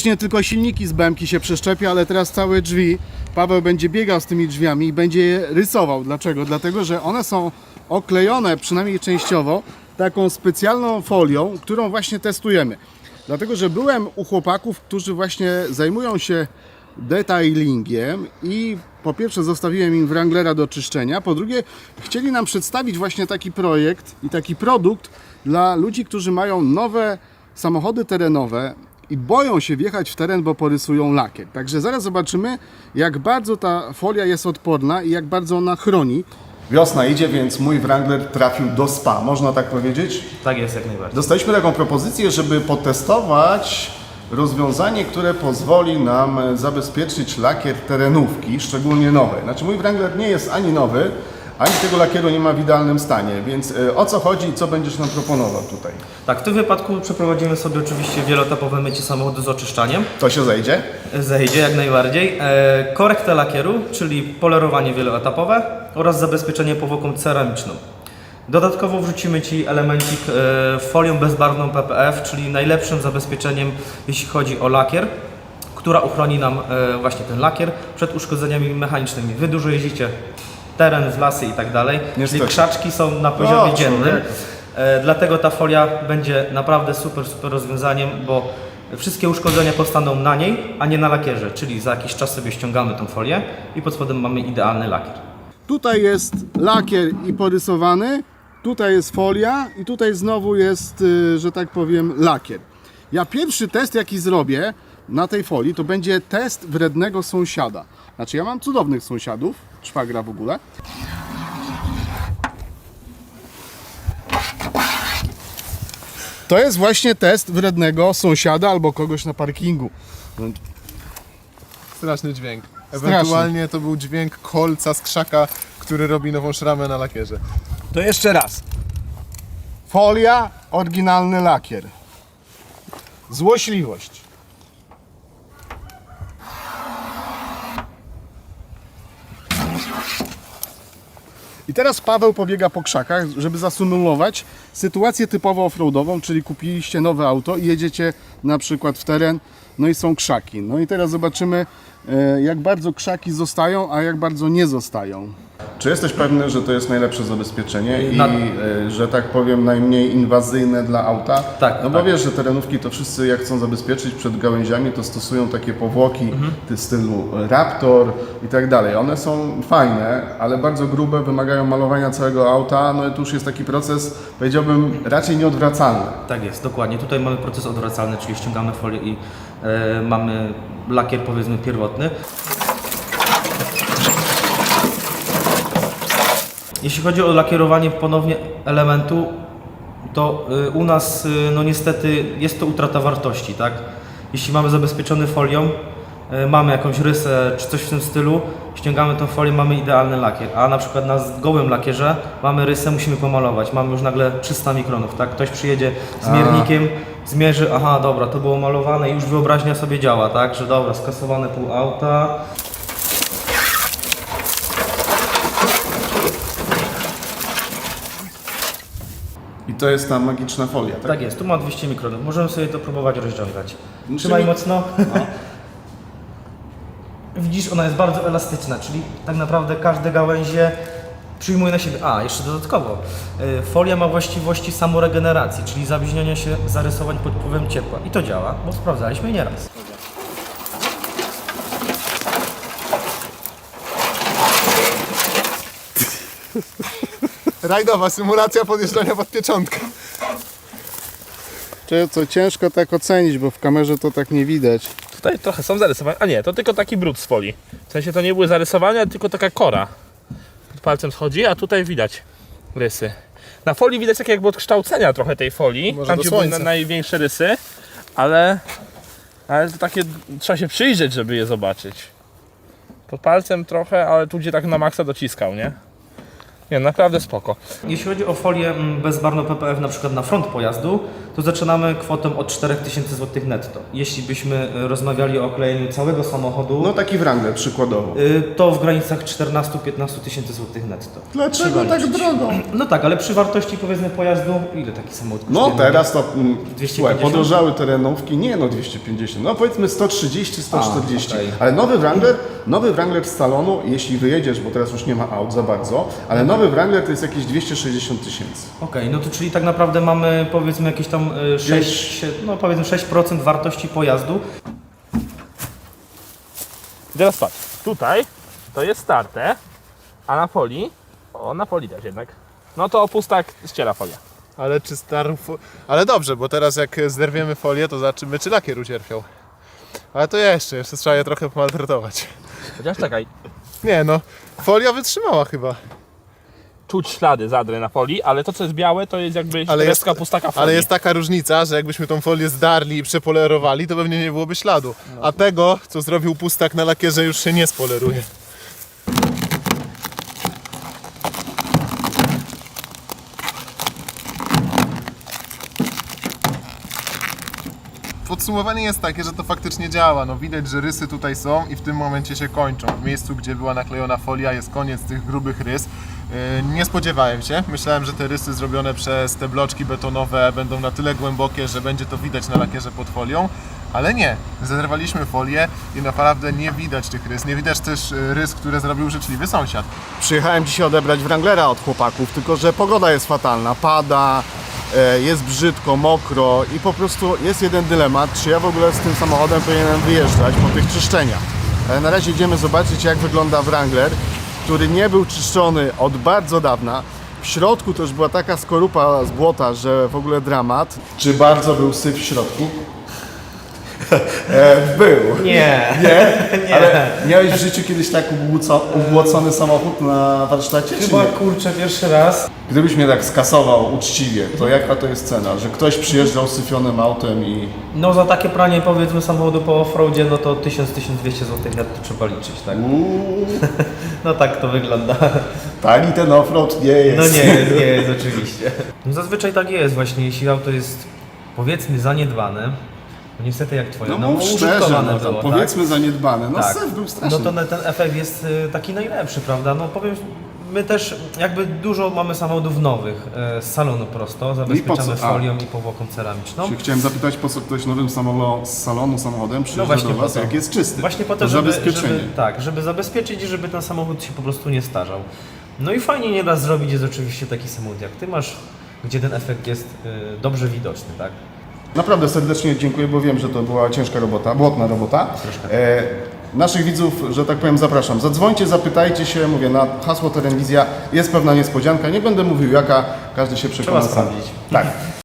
Już nie tylko silniki z BMki się przeszczepia, ale teraz całe drzwi. Paweł będzie biegał z tymi drzwiami i będzie je rysował. Dlaczego? Dlatego, że one są oklejone, przynajmniej częściowo, taką specjalną folią, którą właśnie testujemy. Dlatego, że byłem u chłopaków, którzy właśnie zajmują się detailingiem i po pierwsze zostawiłem im Wranglera do czyszczenia, po drugie chcieli nam przedstawić właśnie taki projekt i taki produkt dla ludzi, którzy mają nowe samochody terenowe i boją się wjechać w teren, bo porysują lakier. Także zaraz zobaczymy, jak bardzo ta folia jest odporna i jak bardzo ona chroni. Wiosna idzie, więc mój Wrangler trafił do spa, można tak powiedzieć? Tak jest, jak najbardziej. Dostaliśmy taką propozycję, żeby potestować rozwiązanie, które pozwoli nam zabezpieczyć lakier terenówki, szczególnie nowe. Znaczy mój Wrangler nie jest ani nowy, ani tego lakieru nie ma w idealnym stanie, więc e, o co chodzi i co będziesz nam proponował tutaj? Tak, w tym wypadku przeprowadzimy sobie oczywiście wieloetapowe mycie samochodu z oczyszczaniem. To się zejdzie? Zejdzie jak najbardziej. E, korektę lakieru, czyli polerowanie wieloetapowe oraz zabezpieczenie powłoką ceramiczną. Dodatkowo wrzucimy Ci elemencik e, folią bezbarwną PPF, czyli najlepszym zabezpieczeniem, jeśli chodzi o lakier, która uchroni nam e, właśnie ten lakier przed uszkodzeniami mechanicznymi. Wy dużo jeździcie teren, w lasy i tak dalej, czyli krzaczki są na poziomie O, dziennym. E, Dlatego ta folia będzie naprawdę super, super rozwiązaniem, bo wszystkie uszkodzenia powstaną na niej, a nie na lakierze. Czyli za jakiś czas sobie ściągamy tą folię i pod spodem mamy idealny lakier. Tutaj jest lakier i porysowany, tutaj jest folia i tutaj znowu jest, y, że tak powiem, lakier. Ja pierwszy test, jaki zrobię na tej folii, to będzie test wrednego sąsiada. Znaczy, ja mam cudownych sąsiadów, szwagra w ogóle. To jest właśnie test wrednego sąsiada albo kogoś na parkingu. Straszny dźwięk. Ewentualnie to był dźwięk kolca z krzaka, który robi nową szramę na lakierze. To jeszcze raz. Folia, oryginalny lakier. Złośliwość. I teraz Paweł pobiega po krzakach, żeby zasymulować sytuację typowo offroadową, czyli kupiliście nowe auto i jedziecie na przykład w teren, no i są krzaki. No i teraz zobaczymy, e, jak bardzo krzaki zostają, a jak bardzo nie zostają. Czy jesteś pewny, że to jest najlepsze zabezpieczenie i, Na- e, że tak powiem, najmniej inwazyjne dla auta? Tak, No bo tak. wiesz, że terenówki to wszyscy jak chcą zabezpieczyć przed gałęziami, to stosują takie powłoki Mhm. ty stylu Raptor i tak dalej. One są fajne, ale bardzo grube, wymagają malowania całego auta. No i tu już jest taki proces, powiedziałbym, raczej nieodwracalny. Tak jest, dokładnie. Tutaj mamy proces odwracalny, czyli ściągamy folię i e, mamy lakier powiedzmy pierwotny. Jeśli chodzi o lakierowanie ponownie elementu, to y, u nas y, no niestety jest to utrata wartości, tak? Jeśli mamy zabezpieczony folią, y, mamy jakąś rysę czy coś w tym stylu, ściągamy tą folię, mamy idealny lakier, a na przykład na gołym lakierze mamy rysę, musimy pomalować, mamy już nagle 300 mikronów, tak? Ktoś przyjedzie z miernikiem, zmierzy, aha, dobra, to było malowane i już wyobraźnia sobie działa, tak? Że dobra, skasowane pół auta, to jest ta magiczna folia, tak? Tak jest, tu ma 200 mikronów. Możemy sobie to próbować rozciągać. Czyli- Trzymaj mocno. Widzisz, ona jest bardzo elastyczna, czyli tak naprawdę każde gałęzie przyjmuje na siebie. A, jeszcze dodatkowo, y, folia ma właściwości samoregeneracji, czyli zabliźniania się zarysowań pod wpływem ciepła. I to działa, bo sprawdzaliśmy nieraz. Rajdowa symulacja podjeżdżania pod pieczątkę. Czy co ciężko tak ocenić, bo w kamerze to tak nie widać. Tutaj trochę są zarysowania. A nie, to tylko taki brud z folii. W sensie to nie były zarysowania, tylko taka kora. Pod palcem schodzi, a tutaj widać rysy. Na folii widać takie jakby odkształcenia trochę tej folii. Może tam do gdzie były na, największe rysy, ale, ale to takie trzeba się przyjrzeć, żeby je zobaczyć. Pod palcem trochę, ale tu gdzie tak na maksa dociskał, nie? Nie, naprawdę spoko. Jeśli chodzi o folię mm, bezbarwną PPF na przykład na front pojazdu, to zaczynamy kwotą od 4000 zł netto. Jeśli byśmy y, rozmawiali o oklejeniu całego samochodu, No taki Wrangler przykładowo. y, to w granicach 14-15 tysięcy złotych netto. Dlaczego tak drogo? No tak, ale przy wartości powiedzmy pojazdu, ile taki samochód No teraz to mm, 250? słuchaj, podrożały terenówki, nie no 250, no powiedzmy 130, 140, A, okej. ale nowy Wrangler, nowy Wrangler z salonu, jeśli wyjedziesz, bo teraz już nie ma aut za bardzo, ale nowy Wrangler to jest jakieś 260 tysięcy. Okej, no to czyli tak naprawdę mamy powiedzmy jakieś tam y, 6, no powiedzmy 6% wartości pojazdu. I teraz patrz, tutaj to jest starte, a na folii, o na folii też jednak, no to opustak ściera folię. Ale czy starą fo- Ale dobrze, bo teraz jak zerwiemy folię, to zobaczymy, czy lakier ucierpiał. Ale to jeszcze, jeszcze trzeba je trochę pomaltretować. Chociaż czekaj, Nie no, folia wytrzymała chyba. Czuć ślady zadry na folii, ale to co jest białe to jest jakby Ale jest- pustaka folii. Ale jest taka różnica, że jakbyśmy tą folię zdarli i przepolerowali, to pewnie nie byłoby śladu. A tego, co zrobił pustak na lakierze, już się nie spoleruje. Podsumowanie jest takie, że to faktycznie działa. No widać, że rysy tutaj są i w tym momencie się kończą. W miejscu, gdzie była naklejona folia, jest koniec tych grubych rys. Yy, Nie spodziewałem się. Myślałem, że te rysy zrobione przez te bloczki betonowe będą na tyle głębokie, że będzie to widać na lakierze pod folią. Ale nie, zerwaliśmy folię i naprawdę nie widać tych rys. Nie widać też yy, rys, które zrobił życzliwy sąsiad. Przyjechałem dzisiaj odebrać Wranglera od chłopaków, tylko że pogoda jest fatalna, pada, e, jest brzydko, mokro i po prostu jest jeden dylemat, czy ja w ogóle z tym samochodem powinienem wyjeżdżać po tych czyszczeniach. Ale na razie idziemy zobaczyć jak wygląda Wrangler, który nie był czyszczony od bardzo dawna. W środku już była taka skorupa z błota, że w ogóle dramat. Czy bardzo był syf w środku? E, był. Nie. Nie? Ale miałeś w życiu kiedyś tak ubłuco, ubłocony samochód na warsztacie? Czy Chyba nie? kurczę pierwszy raz. Gdybyś mnie tak skasował uczciwie, to jaka to jest cena? Że ktoś przyjeżdżał syfionym autem i... No za takie pranie powiedzmy samochodu po offroadzie, no to 1000-1200 zł netto trzeba liczyć, tak? Uuu, No tak to wygląda. tani ten offroad nie jest. No nie jest, nie jest oczywiście. No zazwyczaj tak jest właśnie, jeśli auto jest powiedzmy zaniedbane, niestety jak twoje, No no, mów szczerze, no, było, powiedzmy zaniedbane. No tak? syf był straszny. No to na- ten efekt jest y, taki najlepszy, prawda? No powiem, my też jakby dużo mamy samochodów nowych e, z salonu prosto, zabezpieczamy co? A. folią i powłoką ceramiczną. Chciałem zapytać, po co ktoś nowym samolo- z salonu samochodem przyjeżdża właśnie do po Was, jak jest czysty. Właśnie po to, żeby, żeby, tak, żeby zabezpieczyć i żeby ten samochód się po prostu nie starzał. No i fajnie nieraz zrobić jest oczywiście taki samochód jak ty masz, gdzie ten efekt jest y, dobrze widoczny, tak? Naprawdę serdecznie dziękuję, bo wiem, że to była ciężka robota, błotna robota. E, naszych widzów, że tak powiem, zapraszam. Zadzwońcie, zapytajcie się, mówię, na hasło Terenwizja jest pewna niespodzianka. Nie będę mówił jaka, każdy się przekona Trzeba sam. sprawdzić. Tak.